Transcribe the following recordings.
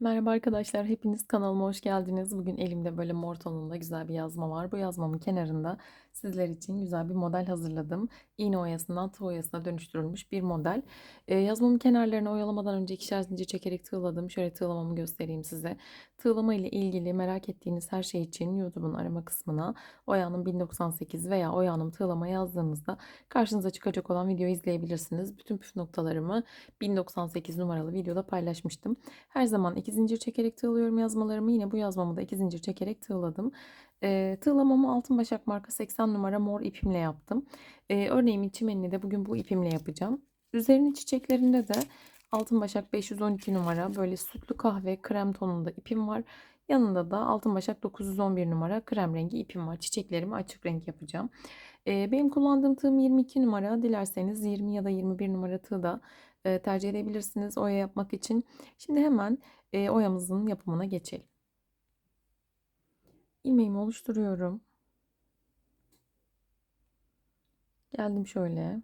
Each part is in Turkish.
Merhaba arkadaşlar, hepiniz kanalıma hoş geldiniz. Bugün elimde böyle mor tonunda güzel bir yazma var. Bu yazmamın kenarında sizler için güzel bir model hazırladım. İğne oyasından tığ oyasına dönüştürülmüş bir model. Ee, yazmamın kenarlarını oyalamadan önce ikişer zincir çekerek tığladım. Şöyle tığlamamı göstereyim size. Tığlama ile ilgili merak ettiğiniz her şey için YouTube'un arama kısmına Oyanım 1098 veya Oyanım tığlama yazdığınızda karşınıza çıkacak olan videoyu izleyebilirsiniz. Bütün püf noktalarımı 1098 numaralı videoda paylaşmıştım. Her zaman iki zincir çekerek tığlıyorum yazmalarımı. Yine bu yazmamı da iki zincir çekerek tığladım. E, tığlamamı altın başak marka 80 numara mor ipimle yaptım. E, örneğimin çimenini de bugün bu ipimle yapacağım. Üzerinin çiçeklerinde de altın başak 512 numara böyle sütlü kahve krem tonunda ipim var. Yanında da altın başak 911 numara krem rengi ipim var. Çiçeklerimi açık renk yapacağım. E, benim kullandığım tığım 22 numara. Dilerseniz 20 ya da 21 numara tığ da e, tercih edebilirsiniz oya yapmak için. Şimdi hemen e, oyamızın yapımına geçelim. İlmeğimi oluşturuyorum. Geldim şöyle.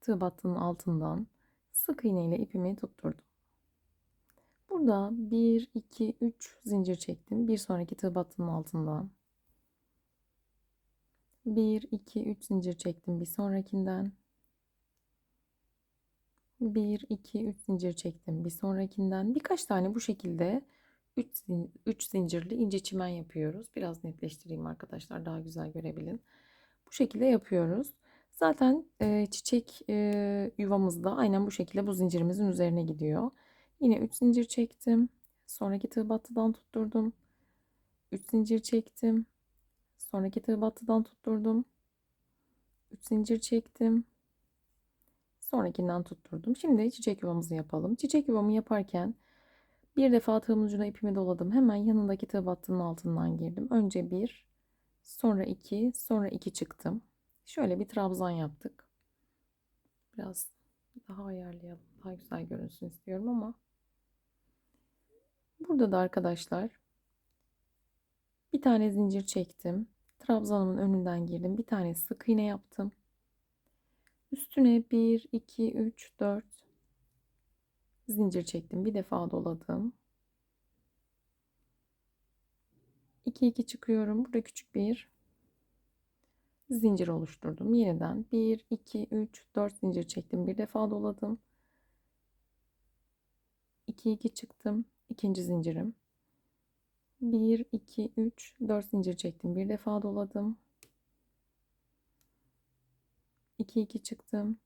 Tığ battının altından sık iğne ile ipimi tutturdum. Burada 1, 2, 3 zincir çektim. Bir sonraki tığ battının altından. 1, 2, 3 zincir çektim bir sonrakinden. 1, 2, 3 zincir çektim bir sonrakinden. Birkaç tane bu şekilde 3, 3 zincirli ince çimen yapıyoruz. Biraz netleştireyim arkadaşlar daha güzel görebilin. Bu şekilde yapıyoruz. Zaten e, çiçek e, yuvamızda aynen bu şekilde bu zincirimizin üzerine gidiyor. Yine 3 zincir çektim. Sonraki tığ battıdan tutturdum. 3 zincir çektim. Sonraki tığ battıdan tutturdum. 3 zincir çektim. Sonrakinden tutturdum. Şimdi çiçek yuvamızı yapalım. Çiçek yuvamı yaparken bir defa tığımın ucuna ipimi doladım. Hemen yanındaki tığ battının altından girdim. Önce bir, sonra iki, sonra iki çıktım. Şöyle bir trabzan yaptık. Biraz daha ayarlayalım. Daha güzel görünsün istiyorum ama. Burada da arkadaşlar bir tane zincir çektim. Trabzanımın önünden girdim. Bir tane sık iğne yaptım. Üstüne 1, 2, 3, 4 zincir çektim. Bir defa doladım. 2, 2 çıkıyorum. Burada küçük bir zincir oluşturdum. Yeniden 1, 2, 3, 4 zincir çektim. Bir defa doladım. 2, 2 çıktım. İkinci zincirim. 1, 2, 3, 4 zincir çektim. Bir defa doladım. 2 2 çıktım.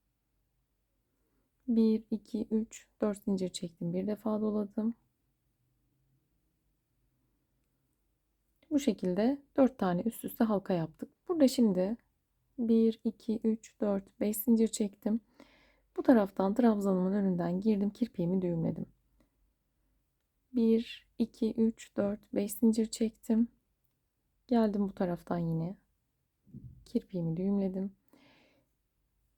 1 2 3 4 zincir çektim. Bir defa doladım. Bu şekilde 4 tane üst üste halka yaptık. Burada şimdi 1 2 3 4 5 zincir çektim. Bu taraftan trabzanımın önünden girdim. Kirpiğimi düğümledim. 1 2 3 4 5 zincir çektim. Geldim bu taraftan yine. Kirpiğimi düğümledim.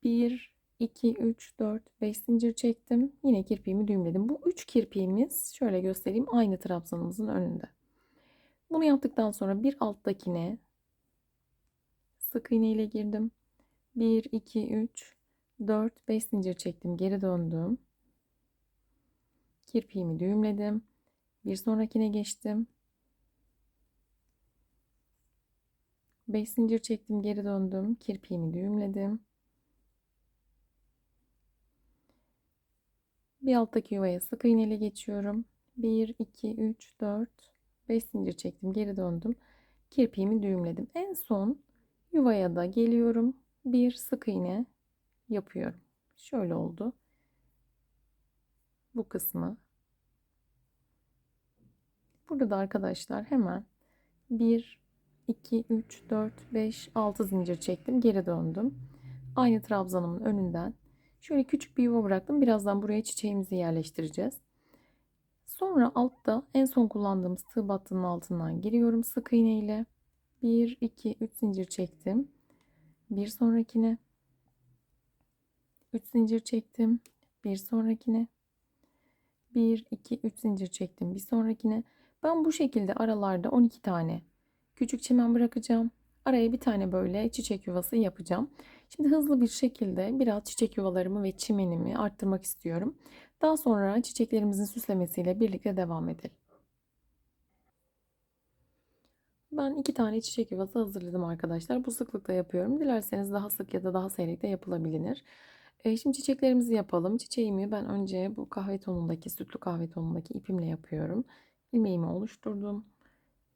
1, 2, 3, 4, 5 zincir çektim. Yine kirpiğimi düğümledim. Bu 3 kirpiğimiz şöyle göstereyim aynı trabzanımızın önünde. Bunu yaptıktan sonra bir alttakine sık iğne ile girdim. 1, 2, 3, 4, 5 zincir çektim. Geri döndüm. Kirpiğimi düğümledim. Bir sonrakine geçtim. 5 zincir çektim. Geri döndüm. Kirpiğimi düğümledim. Bir alttaki yuvaya sık iğne ile geçiyorum. 1, 2, 3, 4, 5 zincir çektim. Geri döndüm. Kirpiğimi düğümledim. En son yuvaya da geliyorum. Bir sık iğne yapıyorum. Şöyle oldu. Bu kısmı. Burada da arkadaşlar hemen 1, 2, 3, 4, 5, 6 zincir çektim. Geri döndüm. Aynı trabzanımın önünden Şöyle küçük bir yuva bıraktım. Birazdan buraya çiçeğimizi yerleştireceğiz. Sonra altta en son kullandığımız tığ battının altından giriyorum sık iğne ile. 1, 2, 3 zincir çektim. Bir sonrakine. 3 zincir çektim. Bir sonrakine. 1, 2, 3 zincir çektim. Bir sonrakine. Ben bu şekilde aralarda 12 tane küçük çimen bırakacağım. Araya bir tane böyle çiçek yuvası yapacağım. Şimdi hızlı bir şekilde biraz çiçek yuvalarımı ve çimenimi arttırmak istiyorum. Daha sonra çiçeklerimizin süslemesiyle birlikte devam edelim. Ben iki tane çiçek yuvası hazırladım arkadaşlar. Bu sıklıkta yapıyorum. Dilerseniz daha sık ya da daha seyrek de yapılabilir. E, şimdi çiçeklerimizi yapalım. Çiçeğimi ben önce bu kahve tonundaki, sütlü kahve tonundaki ipimle yapıyorum. İlmeğimi oluşturdum.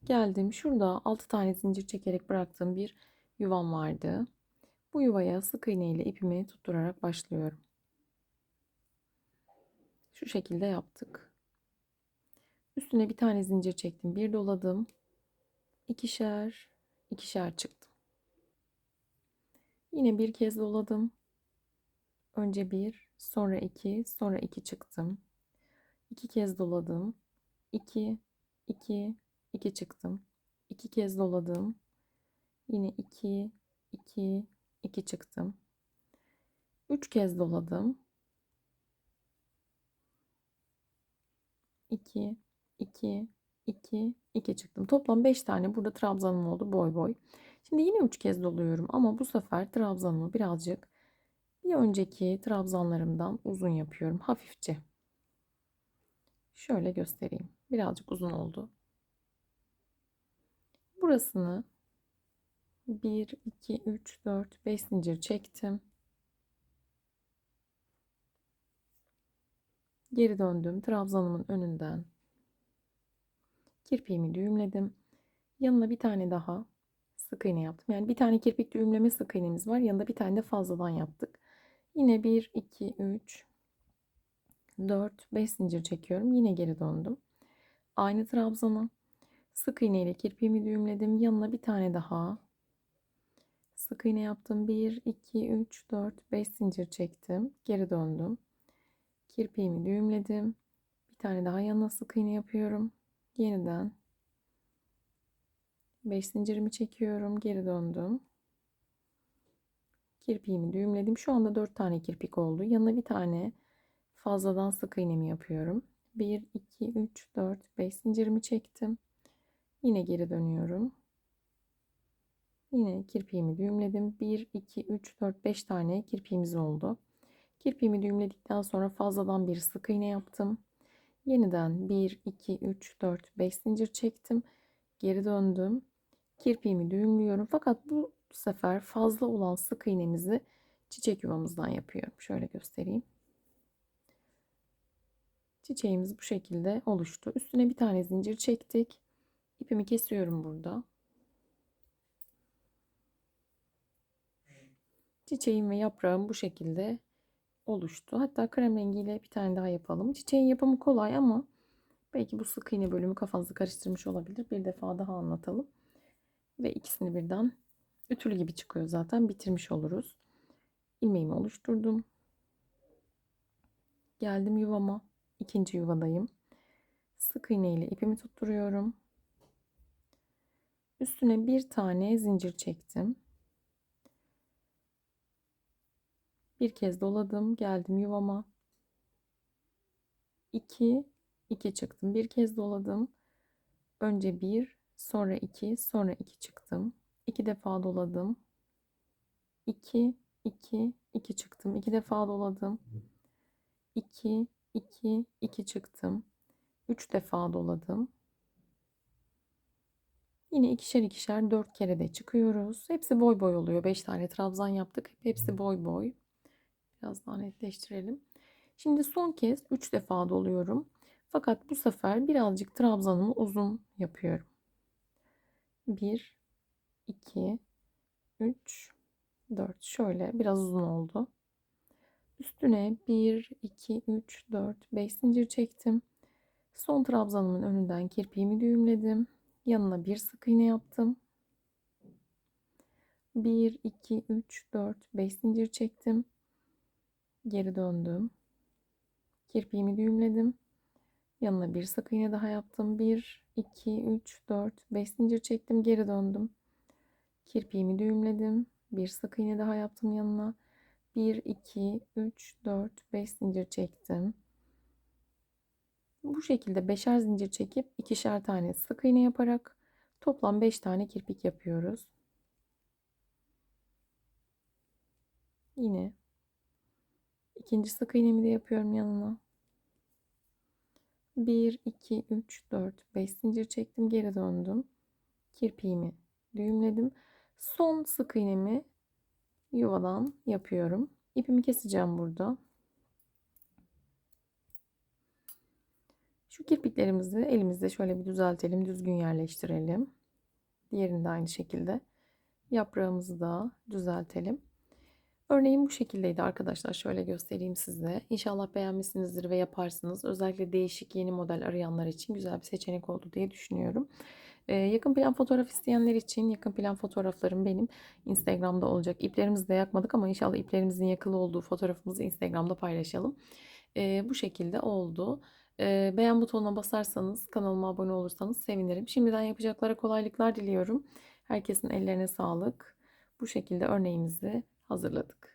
Geldim. Şurada 6 tane zincir çekerek bıraktığım bir yuvam vardı. Bu yuvaya sık iğne ile ipimi tutturarak başlıyorum. Şu şekilde yaptık. Üstüne bir tane zincir çektim. Bir doladım. İkişer, ikişer çıktım. Yine bir kez doladım. Önce bir, sonra iki, sonra iki çıktım. İki kez doladım. İki, iki, iki çıktım. İki kez doladım. Yine iki, iki, iki çıktım. Üç kez doladım. İki, iki, 2, 2 çıktım. Toplam 5 tane burada trabzanım oldu boy boy. Şimdi yine 3 kez doluyorum ama bu sefer trabzanımı birazcık bir önceki trabzanlarımdan uzun yapıyorum hafifçe. Şöyle göstereyim. Birazcık uzun oldu. Burasını 1, 2, 3, 4, 5 zincir çektim. Geri döndüm. Trabzanımın önünden kirpiğimi düğümledim. Yanına bir tane daha sık iğne yaptım. Yani bir tane kirpik düğümleme sık iğnemiz var. Yanında bir tane de fazladan yaptık. Yine 1, 2, 3, 4, 5 zincir çekiyorum. Yine geri döndüm. Aynı trabzana sık iğne ile kirpiğimi düğümledim. Yanına bir tane daha sık iğne yaptım. 1, 2, 3, 4, 5 zincir çektim. Geri döndüm. Kirpiğimi düğümledim. Bir tane daha yanına sık iğne yapıyorum. Yeniden 5 zincirimi çekiyorum. Geri döndüm. Kirpiğimi düğümledim. Şu anda 4 tane kirpik oldu. Yanına bir tane fazladan sık iğnemi yapıyorum. 1, 2, 3, 4, 5 zincirimi çektim. Yine geri dönüyorum. Yine kirpiğimi düğümledim. 1, 2, 3, 4, 5 tane kirpiğimiz oldu. Kirpiğimi düğümledikten sonra fazladan bir sık iğne yaptım. Yeniden 1, 2, 3, 4, 5 zincir çektim. Geri döndüm. Kirpiğimi düğümlüyorum. Fakat bu sefer fazla olan sık iğnemizi çiçek yuvamızdan yapıyorum. Şöyle göstereyim. Çiçeğimiz bu şekilde oluştu. Üstüne bir tane zincir çektik. İpimi kesiyorum burada. Çiçeğim ve yaprağım bu şekilde oluştu. Hatta krem rengiyle bir tane daha yapalım. Çiçeğin yapımı kolay ama belki bu sık iğne bölümü kafanızı karıştırmış olabilir. Bir defa daha anlatalım. Ve ikisini birden ütülü gibi çıkıyor zaten. Bitirmiş oluruz. İlmeğimi oluşturdum. Geldim yuvama. İkinci yuvadayım. Sık iğne ile ipimi tutturuyorum. Üstüne bir tane zincir çektim. Bir kez doladım. Geldim yuvama. 2 2 çıktım. Bir kez doladım. Önce 1, sonra 2, sonra 2 çıktım. 2 defa doladım. 2 2 2 çıktım. 2 defa doladım. 2 2 2 çıktım. 3 defa doladım. Yine ikişer ikişer 4 kere de çıkıyoruz. Hepsi boy boy oluyor. 5 tane trabzan yaptık. Hepsi boy boy. Biraz daha netleştirelim. Şimdi son kez 3 defa doluyorum. Fakat bu sefer birazcık trabzanımı uzun yapıyorum. 1, 2, 3, 4. Şöyle biraz uzun oldu. Üstüne 1, 2, 3, 4, 5 zincir çektim. Son trabzanımın önünden kirpiğimi düğümledim. Yanına bir sık iğne yaptım. 1, 2, 3, 4, 5 zincir çektim. Geri döndüm. Kirpiğimi düğümledim. Yanına bir sık iğne daha yaptım. 1, 2, 3, 4, 5 zincir çektim. Geri döndüm. Kirpiğimi düğümledim. Bir sık iğne daha yaptım yanına. 1, 2, 3, 4, 5 zincir çektim. Bu şekilde beşer zincir çekip ikişer tane sık iğne yaparak toplam 5 tane kirpik yapıyoruz. Yine ikinci sık iğnemi de yapıyorum yanına. 1, 2, 3, 4, 5 zincir çektim. Geri döndüm. Kirpiğimi düğümledim. Son sık iğnemi yuvadan yapıyorum. İpimi keseceğim burada. Şu kirpiklerimizi elimizde şöyle bir düzeltelim, düzgün yerleştirelim. Diğerini de aynı şekilde. Yaprağımızı da düzeltelim. Örneğin bu şekildeydi arkadaşlar. Şöyle göstereyim size. İnşallah beğenmişsinizdir ve yaparsınız. Özellikle değişik yeni model arayanlar için güzel bir seçenek oldu diye düşünüyorum. Ee, yakın plan fotoğraf isteyenler için yakın plan fotoğraflarım benim Instagram'da olacak. İplerimizi de yakmadık ama inşallah iplerimizin yakılı olduğu fotoğrafımızı Instagram'da paylaşalım. Ee, bu şekilde oldu. Ee, beğen butonuna basarsanız kanalıma abone olursanız sevinirim. Şimdiden yapacaklara kolaylıklar diliyorum. Herkesin ellerine sağlık. Bu şekilde örneğimizi hazırladık.